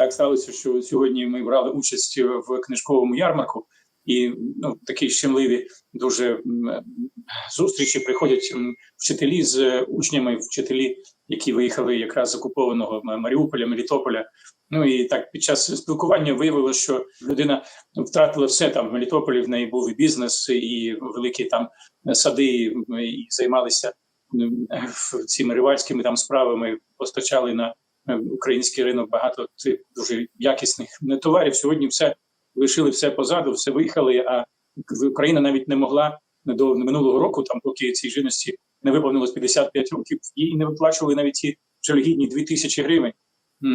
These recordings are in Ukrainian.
так сталося, що сьогодні ми брали участь в книжковому ярмарку, і ну такі щемливі дуже зустрічі приходять вчителі з учнями, вчителі, які виїхали якраз з окупованого Маріуполя, Мелітополя. Ну і так під час спілкування виявилося, що людина втратила все там в Мелітополі. В неї був і бізнес, і великі там сади, і займалися цими ривальськими там справами, постачали на е, український ринок багато цих дуже якісних товарів. Сьогодні все лишили все позаду, все виїхали. А Україна навіть не могла до минулого року, там поки цій жінності не виповнилось 55 років, їй не виплачували навіть ті жалюгідні 2 тисячі гривень.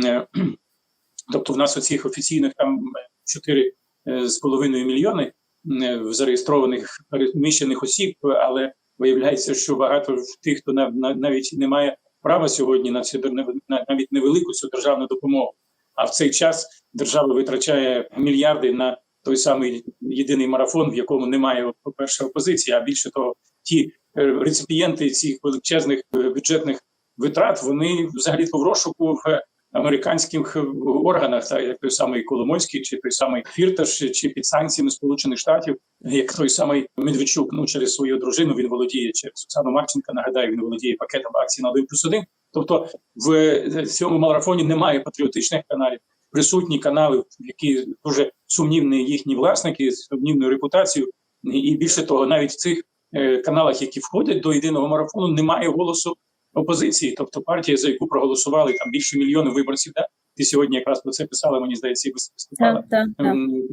Е, Тобто, в нас оцих офіційних там 4 з половиною мільйони е, зареєстрованих переміщених осіб, але виявляється, що багато тих, хто на- навіть не має права сьогодні на на- навіть невелику цю державну допомогу. А в цей час держава витрачає мільярди на той самий єдиний марафон, в якому немає по-перше опозиції, а більше того, ті е, реципієнти цих величезних е, бюджетних витрат вони взагалі в розшуку в американських е, органах, так як той самий Коломойський, чи той самий Фірташ, чи під санкціями Сполучених Штатів, як той самий Медведчук, ну через свою дружину він володіє через Оксану Марченка. Нагадаю, він володіє пакетом акцій на 1 плюс 1. Тобто в е, цьому марафоні немає патріотичних каналів. Присутні канали, які дуже сумнівні їхні власники з сумнівною репутацією, і і більше того, навіть в цих е, каналах, які входять до єдиного марафону, немає голосу опозиції, тобто партія, за яку проголосували там більше мільйону виборців. Да? Ти сьогодні якраз про це писала, мені здається, і виступала. Так, так, так. Ем,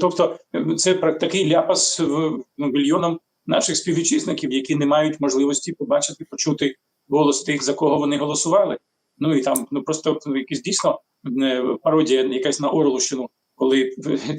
Тобто, ем, це такий ляпас в ну, мільйонам наших співвітчизників, які не мають можливості побачити, почути голос тих, за кого вони голосували. Ну і там ну просто якісь дійсно е, пародія, якась на Орловщину, коли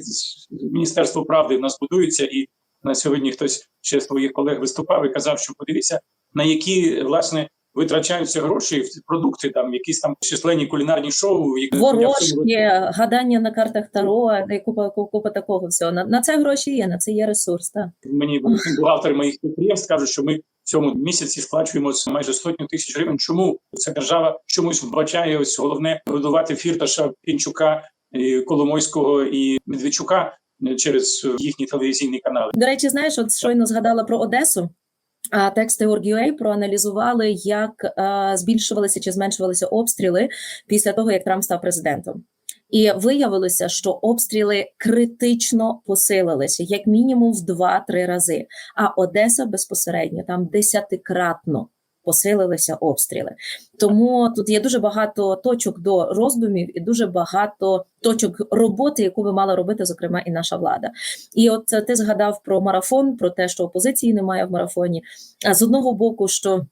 Міністерство правди в нас будується, і на сьогодні хтось ще з твоїх колег виступав і казав, що подивіться, на які власне витрачаються гроші в продукти, там якісь там численні кулінарні шоу, які Ворожки, гадання на картах Таро, і купа, купа, купа такого всього. На, на це гроші є, на це є ресурс. Так. мені бухгалтер моїх підприємств каже, що ми в цьому місяці сплачуємо майже сотню тисяч гривень. Чому ця держава чомусь вбачає ось головне годувати фірташа, Пінчука, і Коломойського і Медведчука е, через їхні телевізійні канали? До речі, знаєш, от щойно згадала про Одесу. Тексти Org.ua проаналізували, як е, збільшувалися чи зменшувалися обстріли після того, як Трамп став президентом. І виявилося, що обстріли критично посилилися, як мінімум в 2-3 рази. А Одеса безпосередньо там десятикратно посилилися обстріли. Тому тут є дуже багато точок до роздумів і дуже багато точок роботи, яку би мала робити, зокрема, і наша влада. І от е, ти згадав про марафон, про те, що опозиції немає в марафоні. А з одного боку, що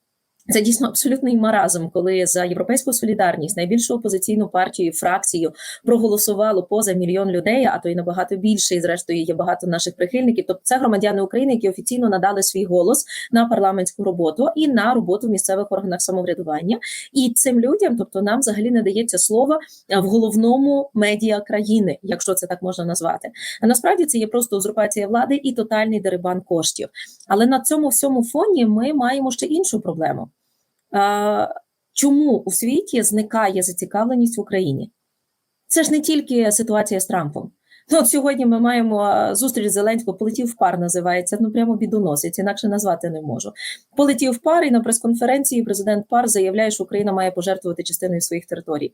це дійсно абсолютний маразм, коли за європейську солідарність найбільшу опозиційну партію фракцію проголосувало поза мільйон людей, а то й набагато більше. І зрештою є багато наших прихильників. Тобто це громадяни України, які офіційно надали свій голос на парламентську роботу і на роботу в місцевих органах самоврядування. І цим людям, тобто нам взагалі не дається слова в головному медіа країни, якщо це так можна назвати. А насправді це є просто узурпація влади і тотальний дерибан коштів. Але на цьому всьому фоні ми маємо ще іншу проблему. Чому у світі зникає зацікавленість в Україні? Це ж не тільки ситуація з Трампом. Ну, от сьогодні ми маємо зустріч Зеленського, полетів в пар, називається, ну прямо бідоносець, інакше назвати не можу. Полетів в пар, і на прес-конференції президент пар заявляє, що Україна має пожертвувати частиною своїх територій.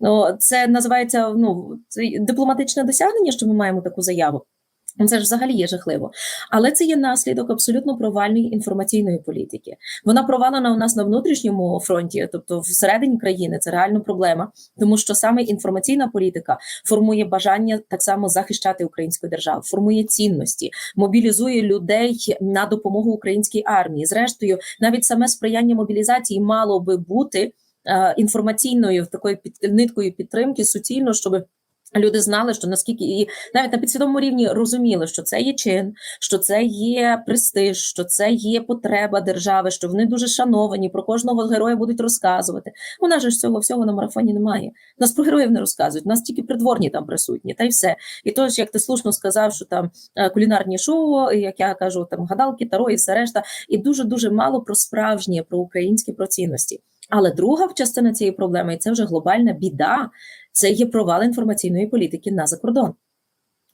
Ну, це називається ну, це дипломатичне досягнення, що ми маємо таку заяву. Це ж взагалі є жахливо, але це є наслідок абсолютно провальної інформаційної політики. Вона провалена у нас на внутрішньому фронті, тобто всередині країни, це реальна проблема, тому що саме інформаційна політика формує бажання так само захищати українську державу, формує цінності, мобілізує людей на допомогу українській армії. Зрештою, навіть саме сприяння мобілізації мало би бути е, інформаційною такою під ниткою підтримки суцільно, щоб Люди знали, що наскільки і навіть на підсвідомому рівні розуміли, що це є чин, що це є престиж, що це є потреба держави, що вони дуже шановані, про кожного героя будуть розказувати. У нас ж цього всього на марафоні немає. Нас про героїв не розказують, нас тільки придворні там присутні, та й все. І то ж, як ти слушно сказав, що там е, кулінарні шоу, як я кажу, там гадалки, таро і все решта, і дуже дуже мало про справжнє, про українські про цінності. Але друга частина цієї проблеми, і це вже глобальна біда, це є провал інформаційної політики на закордон.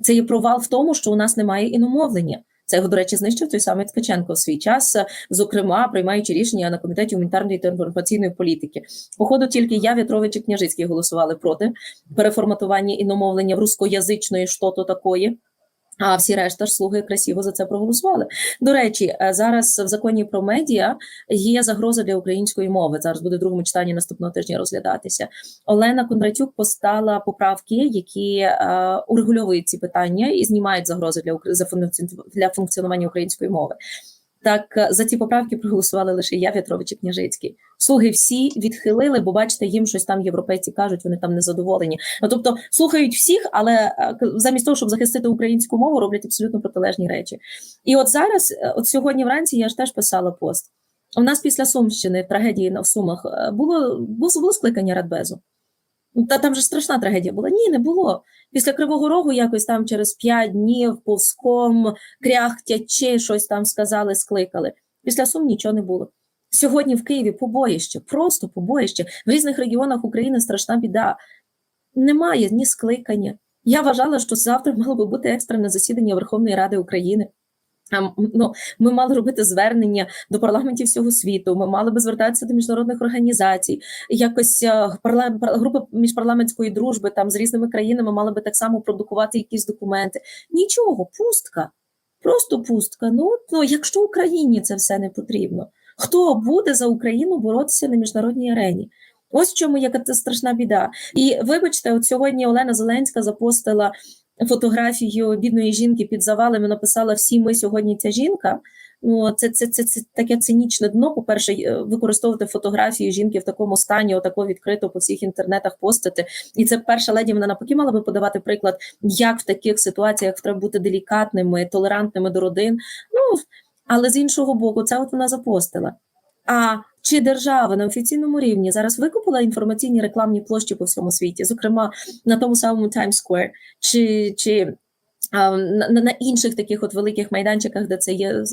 Це є провал в тому, що у нас немає іномовлення. Це його, до речі, знищив той самий Ткаченко в свій час, зокрема, приймаючи рішення на комітеті гуманітарної та інформаційної політики. Походу, тільки я, В'ятрович і Княжицький голосували проти переформатування іномовлення в рускоязичної що-то такої. А всі решта ж слуги красиво за це проголосували. До речі, е, зараз в законі про медіа є загроза для української мови. Зараз буде в другому читанні наступного тижня розглядатися. Олена Кондратюк постала поправки, які е, урегульовують ці питання і знімають загрози для для функціонування української мови. Так е, за ці поправки проголосували лише я, В'ятрович і Княжицький. Слуги всі відхилили, бо бачите, їм щось там європейці кажуть, вони там незадоволені. Ну тобто слухають всіх, але е, замість того, щоб захистити українську мову, роблять абсолютно протилежні речі. І от зараз, е, от сьогодні вранці, я ж теж писала пост. У нас після Сумщини трагедії на Сумах було, було скликання Радбезу. Ну, Та там же страшна трагедія була. Ні, не було. Після Кривого Рогу якось там через п'ять днів повзком, кряхтячи, щось там сказали, скликали. Після Сум нічого не було. Сьогодні в Києві побоїще, просто побоїще. В різних регіонах України страшна біда. Немає ні скликання. Я вважала, що завтра мало би бути екстрене засідання Верховної Ради України. Ну, ми мали робити звернення до парламентів всього світу. Ми мали би звертатися до міжнародних організацій. Якось е, парла... групи міжпарламентської дружби там з різними країнами мали би так само продукувати якісь документи. Нічого, пустка, просто пустка. Ну, от, ну якщо Україні це все не потрібно, хто буде за Україну боротися на міжнародній арені? Ось в чому яка страшна біда. І вибачте, от сьогодні Олена Зеленська запостила фотографію бідної жінки під завалами, написала всі ми сьогодні ця жінка. Ну, це, це, це, це таке цинічне дно. По-перше, е, використовувати фотографію жінки в такому стані, отако відкрито по всіх інтернетах постити. І це перша леді вона навпаки мала би подавати приклад, як в таких ситуаціях треба бути делікатними, толерантними до родин. Ну але з іншого боку, це от вона запостила. А чи держава на офіційному рівні зараз викупила інформаційні рекламні площі по всьому світі, зокрема на тому самому Times Square, чи, чи на, на інших таких от великих майданчиках, де це є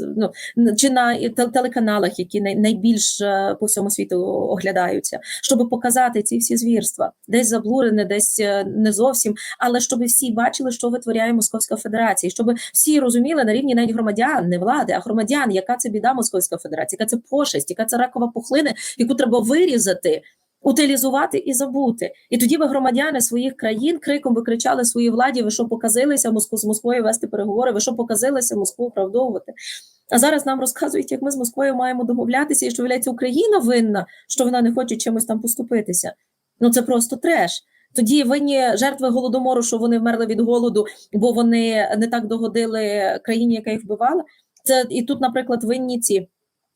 ну, чи на телеканалах, які най, найбільш е, по всьому світу оглядаються, щоб показати ці всі звірства, десь заблурене, десь е, не зовсім, але щоб всі бачили, що витворяє Московська Федерація, щоб всі розуміли на рівні навіть громадян, не влади, а громадян, яка це біда Московська Федерація, яка це пошесть, яка це ракова пухлина, яку треба вирізати. Утилізувати і забути, і тоді би громадяни своїх країн криком би кричали своїй владі: ви що показилися Москву з Москвою вести переговори? Ви що показилися Москву оправдовувати? А зараз нам розказують, як ми з Москвою маємо домовлятися, і що виявляється Україна винна, що вона не хоче чимось там поступитися. Ну це просто треш. Тоді винні жертви голодомору, що вони вмерли від голоду, бо вони не так догодили країні, яка їх вбивала. Це і тут, наприклад, винні ці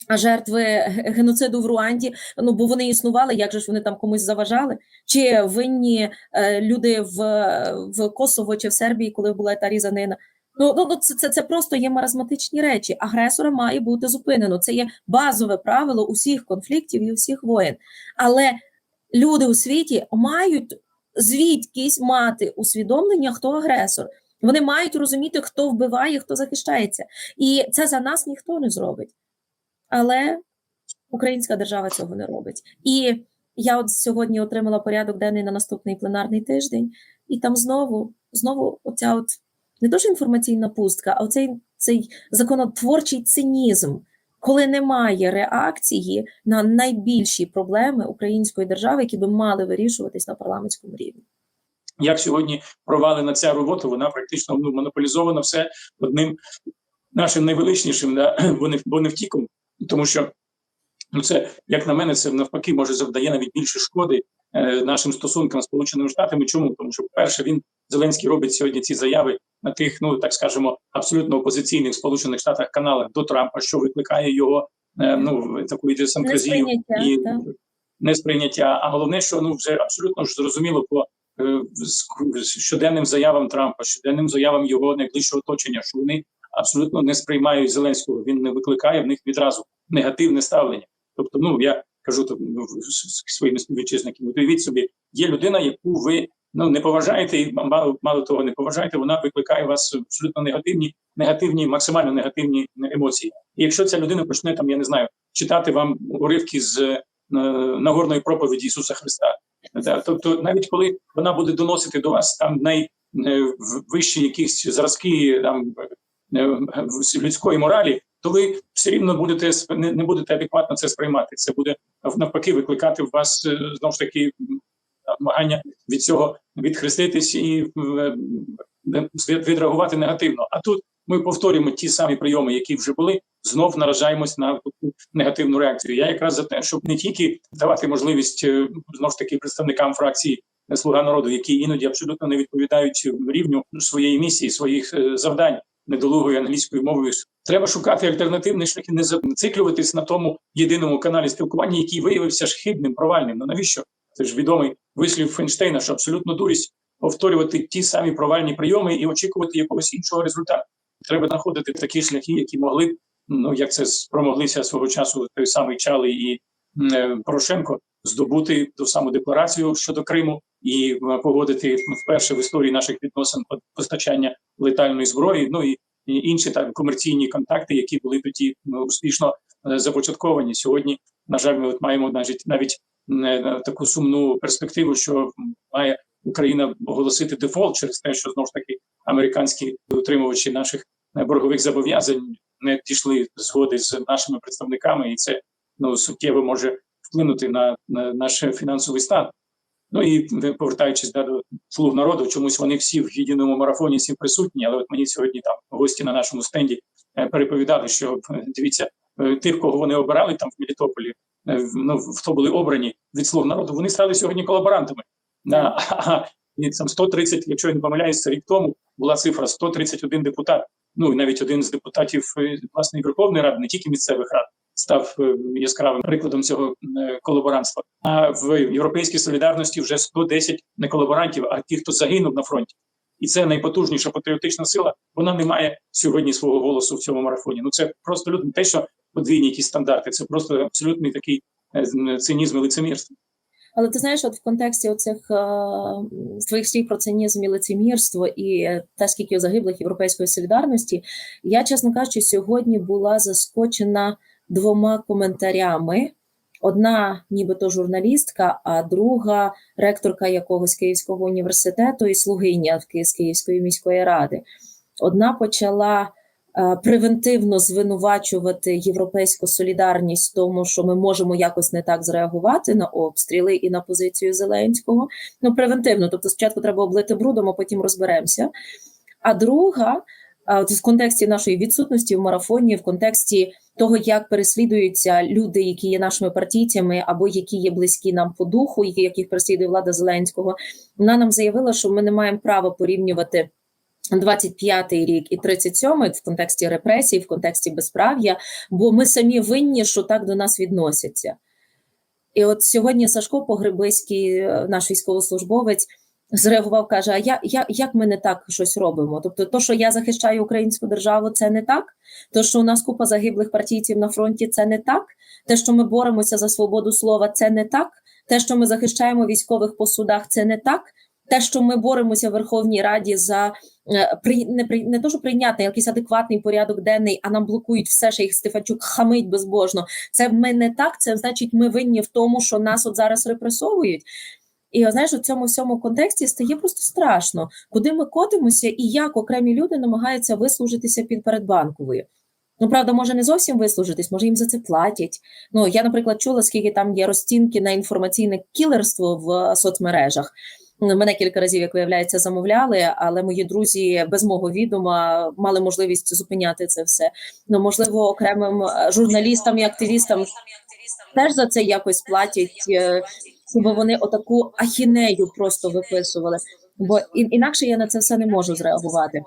жертви геноциду в Руанді. Ну бо вони існували, як же ж вони там комусь заважали? Чи винні е, люди в, в Косово чи в Сербії, коли була та різанина? Ну, ну ну, це, це, це просто є маразматичні речі. Агресора має бути зупинено. Це є базове правило усіх конфліктів і усіх воєн. Але люди у світі мають звідкись мати усвідомлення, хто агресор. Вони мають розуміти, хто вбиває, хто захищається. І це за нас ніхто не зробить. Але українська держава цього не робить. І я от сьогодні отримала порядок денний на наступний пленарний тиждень, і там знову, знову оця от не що інформаційна пустка, а оцей цей законотворчий цинізм, коли немає реакції на найбільші проблеми української держави, які би мали вирішуватись на парламентському рівні. як сьогодні провалена ця робота, вона практично ну, монополізована все одним нашим найвеличнішим, да, бо не бо не втіком, тому що ну це, як на мене, це навпаки може завдає навіть більше шкоди е, нашим стосункам з Сполученими Штатами. Чому? Тому що, перше, він Зеленський робить сьогодні ці заяви на тих, ну так скажемо, абсолютно опозиційних Сполучених Штатах каналах до Трампа, що викликає його е, ну таку Несприйняття, і так. несприйняття. А головне, що ну вже абсолютно ж зрозуміло по е, щоденним заявам Трампа, щоденним заявам його найближчого оточення, що вони абсолютно не сприймають Зеленського. Він не викликає в них відразу негативне ставлення. Тобто, ну я кажу то ну, своїми співвітчизниками. Уявіть собі, є людина, яку ви ну не поважаєте, і мало, мало того, не поважаєте. Вона викликає у вас абсолютно негативні, негативні, максимально негативні емоції. І якщо ця людина почне там, я не знаю, читати вам уривки з Нагорної проповіді Ісуса Христа. Тобто, навіть коли вона буде доносити до вас там найвищі якісь зразки там е, людської моралі, то ви все рівно будете не, будете адекватно це сприймати. Це буде навпаки викликати в вас е, знову ж таки намагання від цього відхреститись і е, е, відреагувати негативно. А тут ми повторюємо ті самі прийоми, які вже були, знов наражаємось на таку негативну реакцію. Я якраз за те, щоб не тільки давати можливість е, знову ж таки представникам фракції Слуга народу, які іноді абсолютно не відповідають рівню своєї місії, своїх е, завдань недолугою англійською мовою. Треба шукати альтернативні шляхи, не зациклюватись на тому єдиному каналі спілкування, який виявився ж хибним, провальним. Ну навіщо? Це ж відомий вислів Фейнштейна, що абсолютно дурість повторювати ті самі провальні прийоми і очікувати якогось іншого результату. Треба знаходити такі шляхи, які могли б, ну як це спромоглися свого часу той самий Чали і Порошенко здобути ту саму декларацію щодо Криму і е, погодити вперше в історії наших відносин постачання летальної зброї. Ну і, інші так комерційні контакти, які були тоді успішно е, започатковані. Сьогодні, на жаль, ми от маємо навіть навіть е, таку сумну перспективу, що має Україна оголосити дефолт через те, що знову ж таки американські утримувачі наших е, боргових зобов'язань не дійшли згоди з нашими представниками, і це ну суттєво може вплинути на, на наш фінансовий стан. Ну і повертаючись да, до слуг народу, чомусь вони всі в єдиному марафоні всі присутні. Але от мені сьогодні там гості на нашому стенді е, переповідали, що е, дивіться, е, тих, кого вони обирали там в Мелітополі, ну хто були обрані від слуг народу, вони стали сьогодні колаборантами. Да, а, і там 130, якщо я не помиляюся, рік тому була цифра 131 депутат. Ну і навіть один з депутатів власне Верховної Ради, не тільки місцевих рад, став е, яскравим прикладом цього е, колаборантства. А в європейській солідарності вже 110 не колаборантів, а ті, хто загинув на фронті. І це найпотужніша патріотична сила. Вона не має сьогодні свого голосу в цьому марафоні. Ну це просто людно те, що подвійні якісь стандарти. Це просто абсолютний такий е, цинізм і лицемірство. Але ти знаєш, от в контексті оцих твоїх слів про цинізм і лицемірство і те, скільки загиблих європейської солідарності, я, чесно кажучи, сьогодні була заскочена двома коментарями. Одна, нібито журналістка, а друга ректорка якогось Київського університету і слугиня з Київської міської ради. Одна почала е, превентивно звинувачувати європейську солідарність тому, що ми можемо якось не так зреагувати на обстріли і на позицію Зеленського. Ну, превентивно, тобто спочатку треба облити брудом, а потім розберемося. А друга, в контексті нашої відсутності в марафоні, в контексті того, як переслідуються люди, які є нашими партійцями, або які є близькі нам по духу, яких переслідує влада Зеленського, вона нам заявила, що ми не маємо права порівнювати 25-й рік і 37-й в контексті репресій, в контексті безправ'я, бо ми самі винні, що так до нас відносяться. І от сьогодні Сашко Погребиський, е, наш військовослужбовець, зреагував, каже: А я, я, як ми не так щось робимо? Тобто, то, що я захищаю українську державу, це не так. То, що у нас купа загиблих партійців на фронті, це не так. Те, що ми боремося за свободу слова, це не так. Те, що ми захищаємо військових по судах, це не так. Те, що ми боремося в Верховній Раді за е, при не при не то, що прийняти якийсь адекватний порядок денний, а нам блокують все, що їх Стефанчук хамить безбожно. Це ми не так. Це значить, ми винні в тому, що нас от зараз репресовують. І знаєш, у цьому всьому контексті стає просто страшно, куди ми котимося і як окремі люди намагаються вислужитися під передбанковою. Ну, правда, може не зовсім вислужитись, може їм за це платять. Ну, я, наприклад, чула, скільки там є розцінки на інформаційне кілерство в е, соцмережах. Ну, Мене кілька разів, як виявляється, замовляли, але мої друзі без мого відома мали можливість зупиняти це все. Ну, можливо, окремим е, журналістам і активістам теж за це якось платять, е, щоб вони отаку ахінею просто виписували. Бо інакше я на це все не можу зреагувати.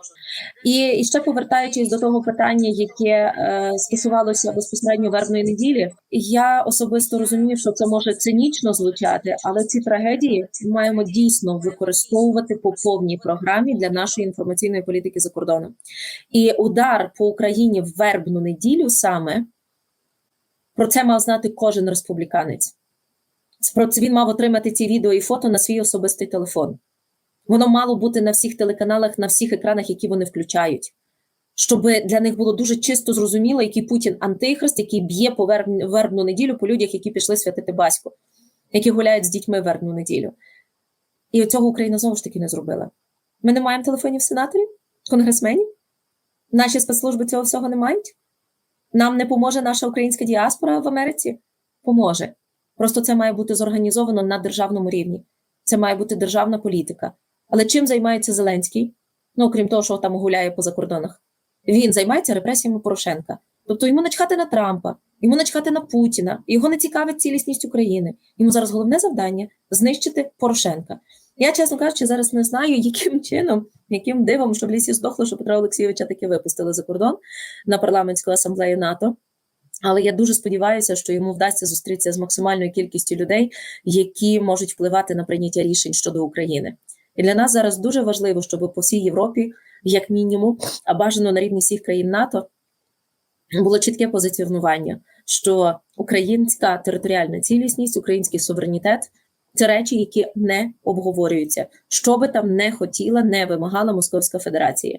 І, і ще повертаючись до того питання, яке е, стосувалося безпосередньо вербної неділі, я особисто розумію, що це може цинічно звучати, але ці трагедії ми маємо дійсно використовувати по повній програмі для нашої інформаційної політики за кордоном. І удар по Україні в вербну неділю саме про це мав знати кожен республіканець. Він мав отримати ці відео і фото на свій особистий телефон. Воно мало бути на всіх телеканалах, на всіх екранах, які вони включають. щоб для них було дуже чисто зрозуміло, який Путін антихрист, який б'є по вербну неділю по людях, які пішли святити Баську, які гуляють з дітьми вербну неділю. І цього Україна знову ж таки не зробила. Ми не маємо телефонів сенаторів, конгресменів. Наші спецслужби цього всього не мають. Нам не поможе наша українська діаспора в Америці? Поможе. Просто це має бути зорганізовано на державному рівні. Це має бути державна політика. Але чим займається Зеленський? Ну, окрім того, що там гуляє по закордонах. Він займається репресіями Порошенка. Тобто йому начхати на Трампа, йому начхати на Путіна, його не цікавить цілісність України. Йому зараз головне завдання знищити Порошенка. Я, чесно кажучи, зараз не знаю, яким чином, яким дивом, що в лісі здохло, що Петра Олексійовича таки випустили за кордон на парламентську асамблею НАТО. Але я дуже сподіваюся, що йому вдасться зустрітися з максимальною кількістю людей, які можуть впливати на прийняття рішень щодо України. І для нас зараз дуже важливо, щоб по всій Європі, як мінімум, а бажано на рівні всіх країн НАТО, було чітке позиціонування, що українська територіальна цілісність, український суверенітет це речі, які не обговорюються, що би там не хотіла, не вимагала Московська Федерація.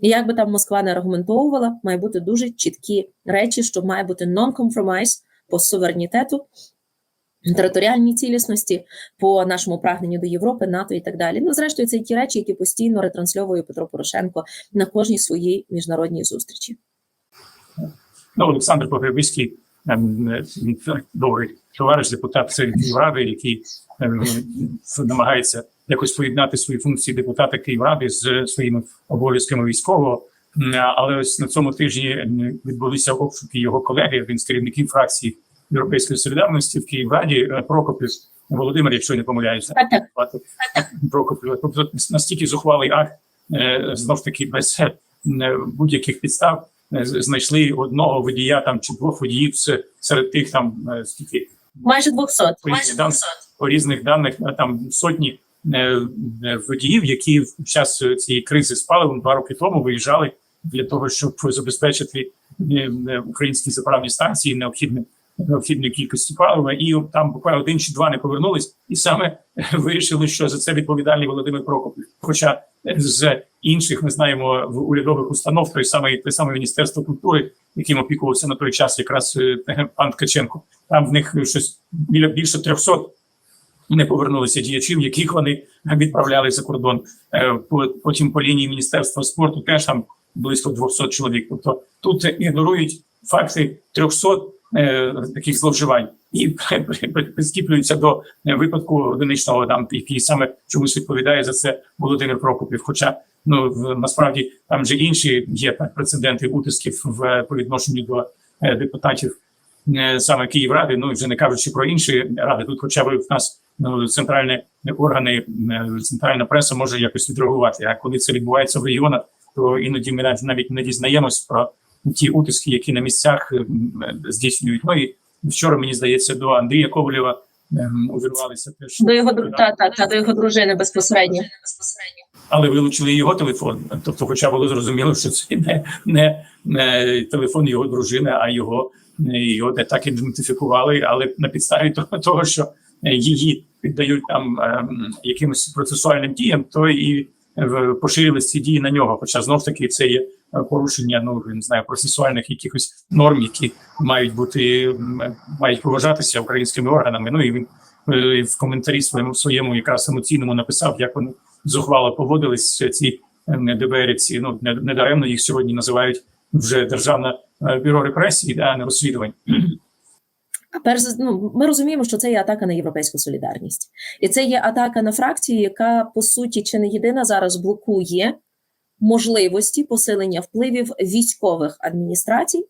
І як би там Москва не аргументовувала, має бути дуже чіткі речі, що має бути non-compromise по суверенітету, територіальній цілісності, по нашому прагненню до Європи, НАТО і так далі. Ну, зрештою, це ті речі, які постійно ретрансльовує Петро Порошенко на кожній своїй міжнародній зустрічі. Ну, Олександр Погребиський, ем, е, так добрий товариш, депутат Київради, який ем, намагається якось поєднати свої функції депутата Київради з своїми обов'язками військового. Але ось на цьому тижні відбулися обшуки його колеги. Він з керівників фракції Європейської солідарності в Київраді е, Прокопів Володимир, якщо не помиляюся, Прокопів. Тобто настільки зухвалий акт, е, знов ж таки без е, будь-яких підстав знайшли одного водія там чи двох водіїв серед тих там скільки Майже 200. по різних даних, по різних даних там сотні водіїв, які в час цієї кризи з паливом два роки тому виїжджали для того, щоб забезпечити е, е, українські заправні станції необхідним необхідної кількості палива, і там буквально один чи два не повернулись, і саме вирішили, що за це відповідальний Володимир Прокопів. Хоча з інших ми знаємо в урядових установ той самий те саме міністерство культури, яким опікувався на той час, якраз е, пан Ткаченко. Там в них щось біля більше 300 не повернулися діячів, яких вони відправляли за кордон. Е, по- Потім по лінії міністерства спорту теж там близько 200 чоловік. Тобто тут ігнорують факти 300 е, таких зловживань і прискіплюються до е, випадку одиничного там, який саме чомусь відповідає за це Володимир Прокопів. Хоча ну насправді там же інші є так, прецеденти утисків в по відношенню до депутатів саме Київради. Ну і вже не кажучи про інші ради. Тут, хоча б в нас ну, центральні органи, е, центральна преса може якось відреагувати. А коли це відбувається в регіонах, то іноді ми навіть- не дізнаємось про ті утиски, які на місцях е, здійснюють. Ну і вчора мені здається до Андрія Ковалєва ем, увірвалися теж До його та, та, та, до його дружини безпосередньо. але вилучили його телефон. Тобто, хоча було зрозуміло, що це не, не, не телефон його дружини, а його його так ідентифікували, але на підставі того, що е, її піддають там ем, якимось процесуальним діям, то і е, поширили ці дії на нього. Хоча знов таки це є е, порушення, ну не знаю, процесуальних якихось норм, які мають бути мають поважатися українськими органами. Ну і він е, в коментарі своєму своєму якраз емоційному написав, як вони зухвало поводились ці е, ДБРівці. Ну не, не їх сьогодні називають вже державне е, бюро репресій, а не розслідувань. Перш ну, ми розуміємо, що це є атака на європейську солідарність, і це є атака на фракцію, яка по суті чи не єдина зараз блокує можливості посилення впливів військових адміністрацій,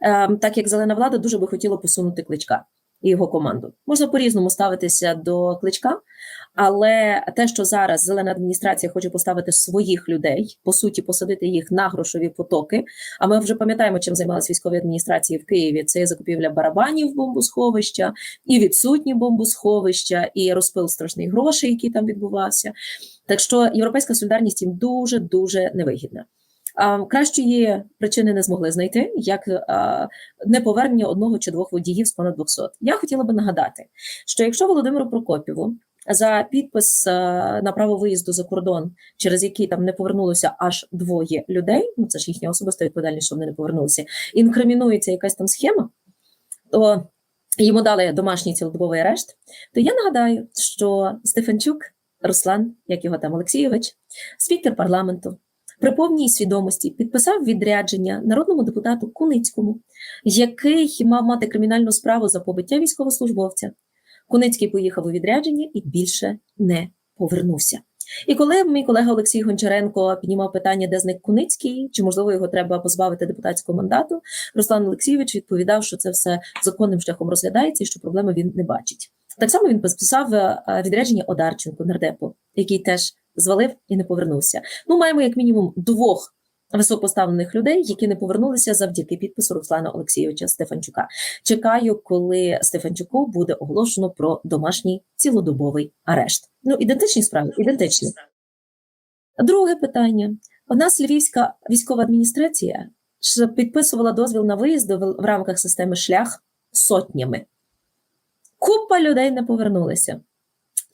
ем, так як зелена влада дуже би хотіла посунути кличка і його команду. Можна по-різному ставитися до кличка, але те, що зараз зелена адміністрація хоче поставити своїх людей, по суті, посадити їх на грошові потоки. А ми вже пам'ятаємо, чим займалися військові адміністрації в Києві. Це закупівля барабанів бомбосховища, і відсутні бомбосховища, і розпил страшних грошей, який там відбувався. Так що європейська солідарність їм дуже дуже невигідна. А, кращої причини не змогли знайти, як а, неповернення одного чи двох водіїв з понад 200. Я хотіла би нагадати, що якщо Володимиру Прокопіву за підпис е, на право виїзду за кордон, через який там не повернулося аж двоє людей. Ну це ж їхня особиста відповідальність, що вони не повернулися. Інкримінується якась там схема, то йому дали домашній цілодобовий арешт. То я нагадаю, що Стефанчук Руслан, як його там Олексійович, спікер парламенту, при повній свідомості підписав відрядження народному депутату Куницькому, який мав мати кримінальну справу за побиття військовослужбовця. Куницький поїхав у відрядження і більше не повернувся. І коли мій колега Олексій Гончаренко піднімав питання, де зник Куницький, чи можливо його треба позбавити депутатського мандату, Руслан Олексійович відповідав, що це все законним шляхом розглядається і що проблеми він не бачить. Так само він підписав е, відрядження Одарченку нардепу, який теж звалив і не повернувся. Ну, маємо як мінімум двох високопоставлених людей, які не повернулися завдяки підпису Руслана Олексійовича Стефанчука. Чекаю, коли Стефанчуку буде оголошено про домашній цілодобовий арешт. Ну, ідентичні справи, ідентичні. Друге питання. У нас Львівська військова адміністрація підписувала дозвіл на виїзд в рамках системи шлях сотнями. Купа людей не повернулися.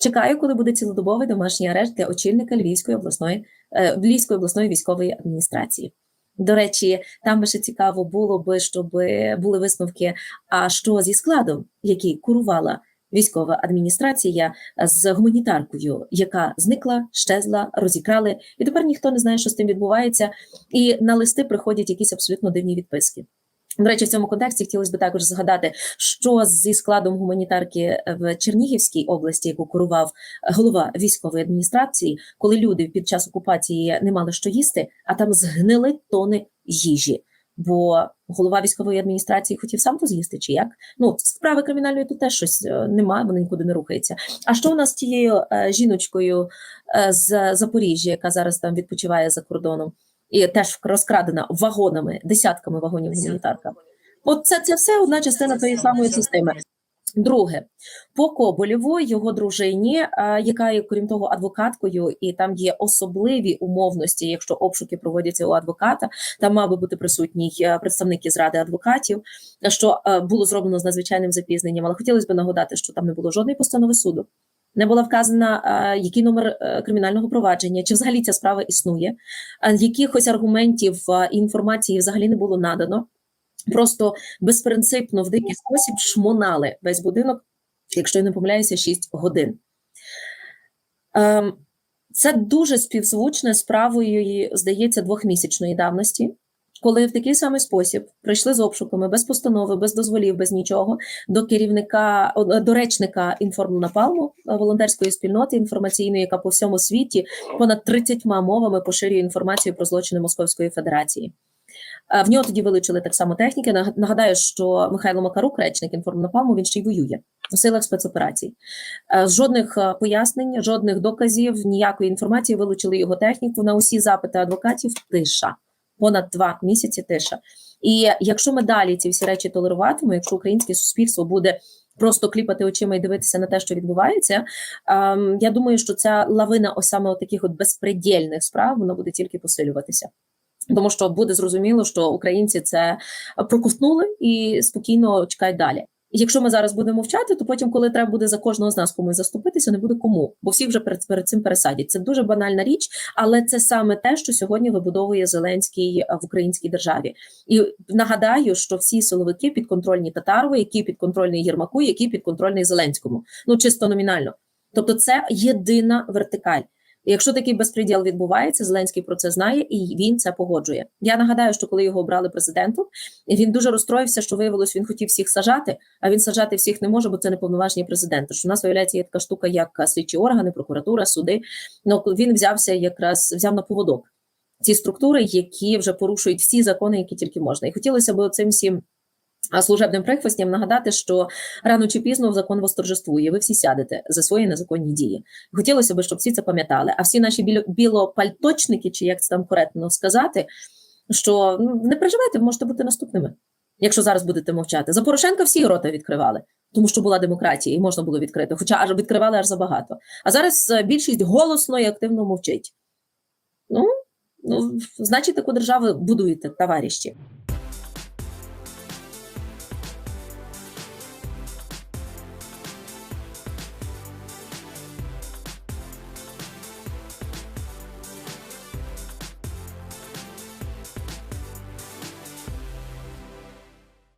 Чекаю, коли буде цілодобовий домашній арешт для очільника Львівської обласної, е, Львівської обласної військової адміністрації. До речі, там би ще цікаво було би, щоб були висновки, а що зі складом, який курувала військова адміністрація з гуманітаркою, яка зникла, щезла, розікрали, і тепер ніхто не знає, що з тим відбувається. І на листи приходять якісь абсолютно дивні відписки. До речі, в цьому контексті хотілося б також згадати, що зі складом гуманітарки в Чернігівській області, яку керував голова військової адміністрації, коли люди під час окупації не мали що їсти, а там згнили тони їжі. Бо голова військової адміністрації хотів сам то з'їсти, чи як? Ну, справи кримінальної тут теж щось е, немає, вона нікуди не рухається. А що у нас з тією е, жіночкою е, з Запоріжжя, яка зараз там відпочиває за кордоном? І теж розкрадена вагонами, десятками вагонів гуманітарка. От це, це все одна частина тої самої системи. Друге, по Коболєву, його дружині, яка є, крім того, адвокаткою, і там є особливі умовності, якщо обшуки проводяться у адвоката, там мав би бути присутній е, представник із ради адвокатів, що е, було зроблено з надзвичайним запізненням. Але хотілося б нагадати, що там не було жодної постанови суду. Не була вказана, який номер е, кримінального провадження, чи взагалі ця справа існує, якихось аргументів і інформації взагалі не було надано. Просто безпринципно в дикий спосіб шмонали весь будинок, якщо я не помиляюся, 6 годин. Ем, це дуже співзвучне з правою, здається, двохмісячної давності, коли в такий самий спосіб прийшли з обшуками без постанови, без дозволів, без нічого до керівника до речника інформнапалму волонтерської спільноти інформаційної, яка по всьому світі понад 30 мовами поширює інформацію про злочини Московської Федерації. В нього тоді вилучили так само техніки. Наг- Нагадаю, що Михайло Макарук, речник інформнапалму, він ще й воює в силах спецоперацій. Жодних пояснень, жодних доказів, ніякої інформації вилучили його техніку. На усі запити адвокатів тиша. Понад два місяці тиша. І якщо ми далі ці всі речі толеруватимемо, якщо українське суспільство буде просто кліпати очима і дивитися на те, що відбувається, ем, я думаю, що ця лавина ось саме от таких от безпредельних справ вона буде тільки посилюватися. Тому що буде зрозуміло, що українці це проковтнули і спокійно чекають далі. Якщо ми зараз будемо мовчати, то потім, коли треба буде за кожного з нас комусь заступитися, не буде кому, бо всі вже перед, перед цим пересадять. Це дуже банальна річ, але це саме те, що сьогодні вибудовує Зеленський е, в українській державі. І нагадаю, що всі силовики підконтрольні Татарову, які підконтрольні Єрмаку, які підконтрольні Зеленському. Ну чисто номінально. Тобто, це єдина вертикаль. Якщо такий безпреділ відбувається, Зеленський про це знає і він це погоджує. Я нагадаю, що коли його обрали президентом, він дуже розстроївся, що виявилось, він хотів всіх сажати, а він сажати всіх не може, бо це не повноваження президента. Що у нас виявляється є така штука, як слідчі органи, прокуратура, суди. Ну він взявся якраз взяв на поводок ці структури, які вже порушують всі закони, які тільки можна. І хотілося б цим всім. Служебним прихвостням нагадати, що рано чи пізно закон восторжествує. Ви всі сядете за свої незаконні дії. Хотілося б, щоб всі це пам'ятали. А всі наші біло- білопальточники, чи як це там коректно сказати, що ну, не переживайте, ви можете бути наступними, якщо зараз будете мовчати. За Порошенка всі рота відкривали, тому що була демократія і можна було відкрити, хоча аж відкривали аж забагато. А зараз е, більшість голосно і активно мовчить. Ну, ну значить, таку державу будуєте, товариші.